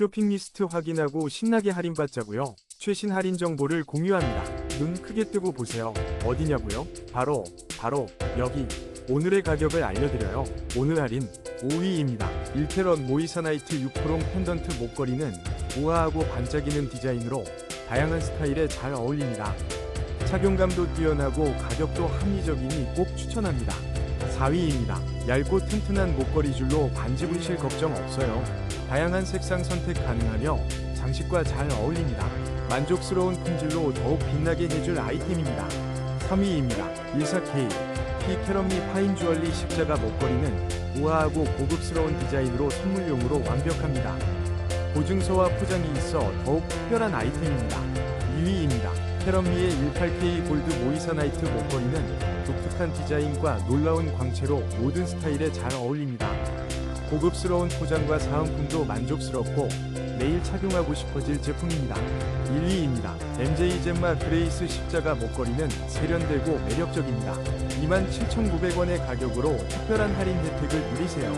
쇼핑 리스트 확인하고 신나게 할인받자고요. 최신 할인 정보를 공유합니다. 눈 크게 뜨고 보세요. 어디냐고요? 바로 바로 여기. 오늘의 가격을 알려드려요. 오늘 할인 5위입니다. 일테런 모이사나이트 6프롬 펜던트 목걸이는 우아하고 반짝이는 디자인으로 다양한 스타일에 잘 어울립니다. 착용감도 뛰어나고 가격도 합리적이니 꼭 추천합니다. 4위입니다. 얇고 튼튼한 목걸이 줄로 반지 분실 걱정 없어요. 다양한 색상 선택 가능하며 장식과 잘 어울립니다. 만족스러운 품질로 더욱 빛나게 해줄 아이템입니다. 3위입니다. 14K 피캐럿미 파인 주얼리 십자가 목걸이는 우아하고 고급스러운 디자인으로 선물용으로 완벽합니다. 보증서와 포장이 있어 더욱 특별한 아이템입니다. 2위입니다. 캐럿미의 18K 골드 모이사나이트 목걸이는 독특한 디자인과 놀라운 광채로 모든 스타일에 잘 어울립니다. 고급스러운 포장과 사은품도 만족스럽고 매일 착용하고 싶어질 제품입니다. 1위입니다. MJ 젠마 그레이스 십자가 목걸이는 세련되고 매력적입니다. 27,900원의 가격으로 특별한 할인 혜택을 누리세요.